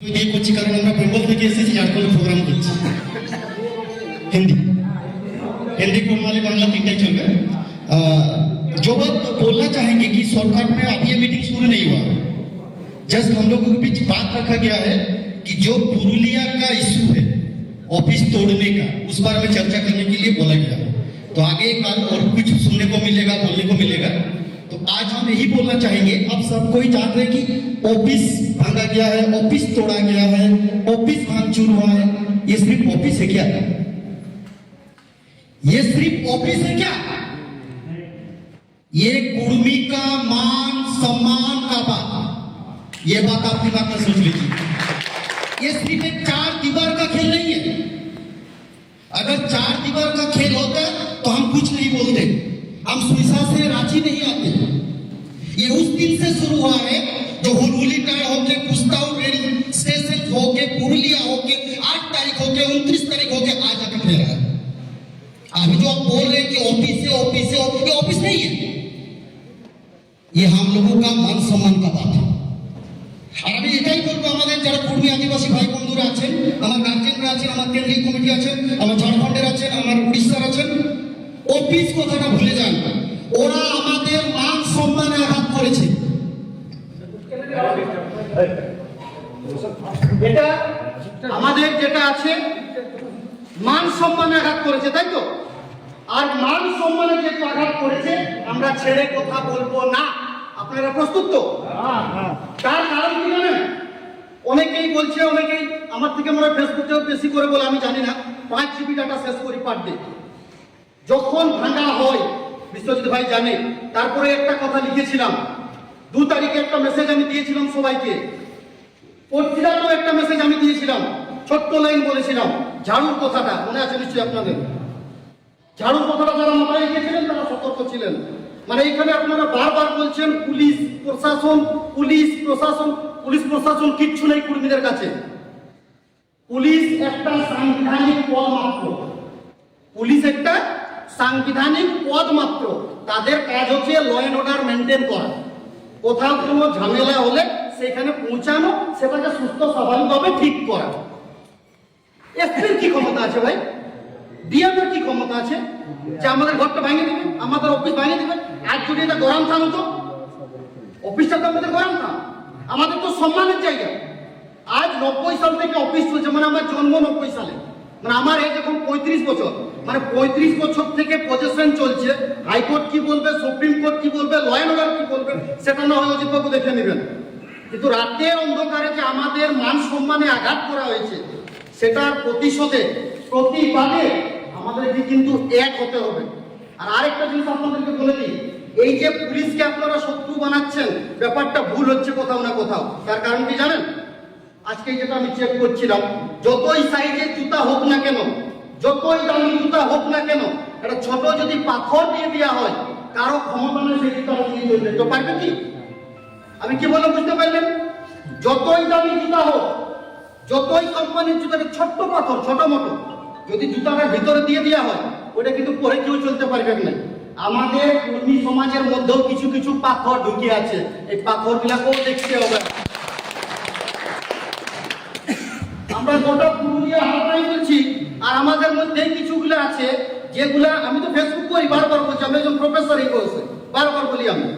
বিয়ে করছি কারণ আমরা বেঙ্গল থেকে এসেছি ঝাড়খণ্ডে প্রোগ্রাম করছি हिंदी हिंदी को वाले बांग्ला तीनटा चल रहा है जो बात बोलना चाहेंगे कि शॉर्टकट में अभी ये मीटिंग शुरू नहीं हुआ जस्ट हम लोगों के बीच बात रखा गया है कि जो पुरुलिया का इशू है ऑफिस तोड़ने का उस बारे में चर्चा करने के लिए बोला गया है तो आगे कल और कुछ सुनने को मिलेगा बोलने को मिलेगा तो आज हम यही बोलना चाहेंगे अब सब कोई जानते हैं कि ऑफ़िस भांगा गया है, ऑफ़िस तोड़ा गया है, ऑफ़िस भांगचूर हुआ है, ये सिर्फ़ ऑफ़िस है क्या? ये सिर्फ़ ऑफ़िस है क्या? ये कुर्मी का मान, सम्मान का बात। ये बात आप दिमाग में सोच लीजिए। ये सिर्फ़ एक चार दीवार का खेल नहीं है। अगर चार दीवार का खेल होता तो हम कुछ नहीं बोलते। हम सुइसा से रांची नहीं आते ये उस दिन से शुरू हुआ है जो हुलहुली टाइम होके कुस्ताऊ रेल स्टेशन होके पुरुलिया होके आठ तारीख होके उनतीस तारीख होके आज आके ठहरा है अभी जो आप बोल रहे हैं कि ऑफिस से ऑफिस से ये ऑफिस नहीं है ये हम लोगों का मान सम्मान का बात है আর আমি এটাই বলবো আমাদের যারা কুর্মী আদিবাসী ভাই বন্ধুরা আছেন আমার গার্জেনরা আছেন আমার কেন্দ্রীয় কমিটি আছেন আমার ঝাড়খণ্ডের আছেন আমার উড়িষ্যার আছেন অফিস কথাটা ভুলে যেটা আছে মান সম্মানে আঘাত করেছে তাই তো? আর মান সম্মানে যেহেতু আঘাত করেছে আমরা ছেড়ে কথা বলব না। আপনারা প্রস্তুত তো? তার কারণ কি জানেন? অনেকেই বলছে অনেকেই আমার থেকে মনে হয় ফেসবুকেও বেশি করে বলে আমি জানি না। পাঁচ জিবি ডাটা শেষ করি পার ডে। যখন ভাঙা হয় বিশ্বজিৎ ভাই জানে। তারপরে একটা কথা লিখেছিলাম। দু তারিখে একটা মেসেজ আমি দিয়েছিলাম সবাইকে। পত্রিকাতেও একটা মেসেজ আমি দিয়েছিলাম। ছোট্ট লাইন বলেছিলাম, ঝাড়ুর কথাটা, মনে আছে নিশ্চয়ই আপনাদের? ঝাড়ুর কথাটা যারা মাথায় গিয়েছিলেন তারা সতর্ক ছিলেন। মানে এখানে আপনারা বারবার বলছেন, পুলিশ প্রশাসন পুলিশ প্রশাসন পুলিশ প্রশাসন কিচ্ছু নেই কর্মীদের কাছে। পুলিশ একটা সাংবিধানিক পদ মাত্র। পুলিশ একটা সাংবিধানিক পদ মাত্র। তাদের কাজ হচ্ছে ল অ্যান্ড অর্ডার মেনটেন করা। কোথাও কোনো ঝামেলা হলে সেখানে পৌঁছানো, সেটাকে সুস্থ স্বাভাবিকভাবে ঠিক করা। এসপির কি ক্ষমতা আছে ভাই? ডিএমের কি ক্ষমতা আছে? যে আমাদের ঘরটা ভেঙে দিবে, আমাদের অফিস ভেঙে দিবে আজ যদি এটা গরম থাম হতো অফিসটা তো আমাদের গরম থাম। আমাদের তো সম্মানের জায়গা। আজ নব্বই সাল থেকে অফিস চলছে মানে আমার জন্ম নব্বই সালে। মানে আমার এজ এখন পঁয়ত্রিশ বছর। মানে পঁয়ত্রিশ বছর থেকে পজিশন চলছে। হাইকোর্ট কি বলবে সুপ্রিম কোর্ট কি বলবে ল অ্যান্ড অর্ডার কি বলবে, সেটা না হয় অজিতবাবু দেখে নেবেন। কিন্তু রাতের অন্ধকারে যে আমাদের মান সম্মানে আঘাত করা হয়েছে সেটার প্রতিশোধে প্রতিবাদে আমাদেরকে কিন্তু এক হতে হবে। আর আরেকটা জিনিস আপনাদেরকে বলে দিই, এই যে পুলিশকে আপনারা শত্রু বানাচ্ছেন, ব্যাপারটা ভুল হচ্ছে কোথাও না কোথাও। তার কারণ কি জানেন? আজকে যেটা আমি চেক করছিলাম, যতই সাইজের জুতা হোক না কেন, যতই দামি জুতা হোক না কেন, একটা ছোট যদি পাথর দিয়ে দেওয়া হয়, কারও ক্ষমতা নেই সেই জুতা দিয়ে চলবে তো পারবে কি? আমি কি বলে বুঝতে পারলেন? যতই দামি জুতা হোক যতই কোম্পানির জুতাটা ছোট্ট পাথর, ছোট মোটো, যদি জুতাটা ভিতরে দিয়ে দেওয়া হয়, ওটা কিন্তু পরে কেউ চলতে পারবে না। আমাদের কর্মী সমাজের মধ্যেও কিছু কিছু পাথর ঢুকে আছে। এই পাথর গুলাকেও দেখতে হবে। আমরা গোটা পুরুলিয়া হাওড়াই বলছি, আর আমাদের মধ্যে কিছুগুলো আছে, যেগুলা আমি তো ফেসবুক করি, বারবার বলছি আমি একজন প্রফেসর এই বয়সে বারবার বলি আমি।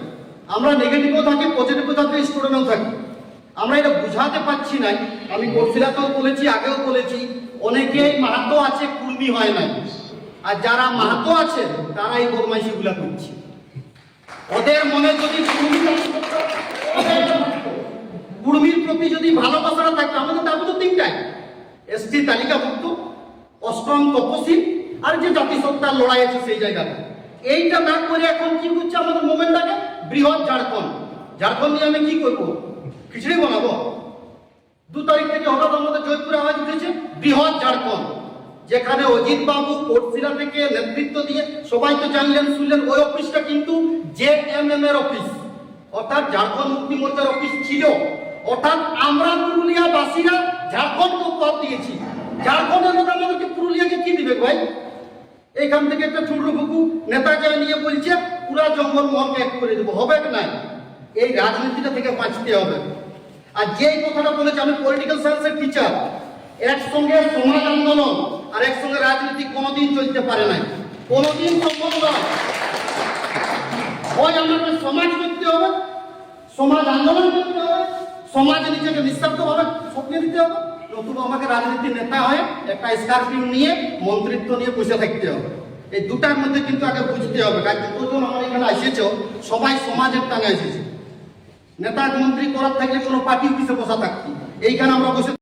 আমরা নেগেটিভও থাকি পজিটিভও থাকি স্টুডেন্টও থাকি। আমরা এটা বুঝাতে পারছি না আমি বর্ষিলাতেও বলেছি, আগেও বলেছি, অনেকেই মাহাতো আছে, কুর্মি হয় নাই। আর যারা মাহাতো আছে তারা এই বদমাইশিগুলা করছে। ওদের মনে যদি কুর্মির প্রতি যদি ভালোবাসাটা থাকতো, আমাদের দাবি তো তিনটাই। এসটি তালিকাভুক্ত, অষ্টম তপসী আর যে জাতিসত্তার লড়াই আছে সেই জায়গাটা। এইটা না করে এখন কি হচ্ছে আমাদের মোমেন্টটাকে বৃহৎ ঝাড়খণ্ড। ঝাড়খণ্ড নিয়ে আমি কি করব? খিচড়ি বানাবো। দু তারিখ থেকে হঠাৎ আমাদের জয়পুরে আওয়াজ উঠেছে, বৃহৎ ঝাড়খণ্ড। যেখানে অজিত বাবু কোটশিরা থেকে নেতৃত্ব দিয়ে সবাই তো জানলেন, শুনলেন, ওই অফিসটা কিন্তু জে এম এম এর অফিস। অর্থাৎ ঝাড়খণ্ড মুক্তি মোর্চার অফিস ছিল। অর্থাৎ আমরা পুরুলিয়া বাসীরা ঝাড়খণ্ডকে পথ দিয়েছি। ঝাড়খণ্ডের লোক আমাদেরকে পুরুলিয়াকে কি দিবে ভাই? এইখান থেকে একটা ছোট ফুকু নেতা যায় নিয়ে বলছে, পুরা জঙ্গল মহলকে এক করে দেবো, হবে না এই রাজনীতিটা থেকে বাঁচতে হবে। আর যেই কথাটা বলেছে, আমি পলিটিক্যাল সায়েন্সের টিচার একসঙ্গে সমাজ আন্দোলন আর একসঙ্গে রাজনীতি কোনোদিন চলতে পারে না কোনোদিন সম্ভব নয়। হয় আমাকে সমাজ করতে হবে, সমাজ আন্দোলন করতে হবে, সমাজে নিজেকে নিঃশব্দভাবে স্বপ্নে দিতে হবে, নতুবা আমাকে রাজনীতির নেতা হয়ে একটা স্কর্পিও নিয়ে মন্ত্রিত্ব নিয়ে বসে থাকতে হবে। এই দুটার মধ্যে কিন্তু আগে বুঝতে হবে, কারণ দুজন আমার এখানে এসেছ, সবাই সমাজের টানে এসেছে। নেতা মন্ত্রী করার থাকলে কোনো পার্টির পিছিয়ে বসা থাকতো। এইখানে আমরা বসে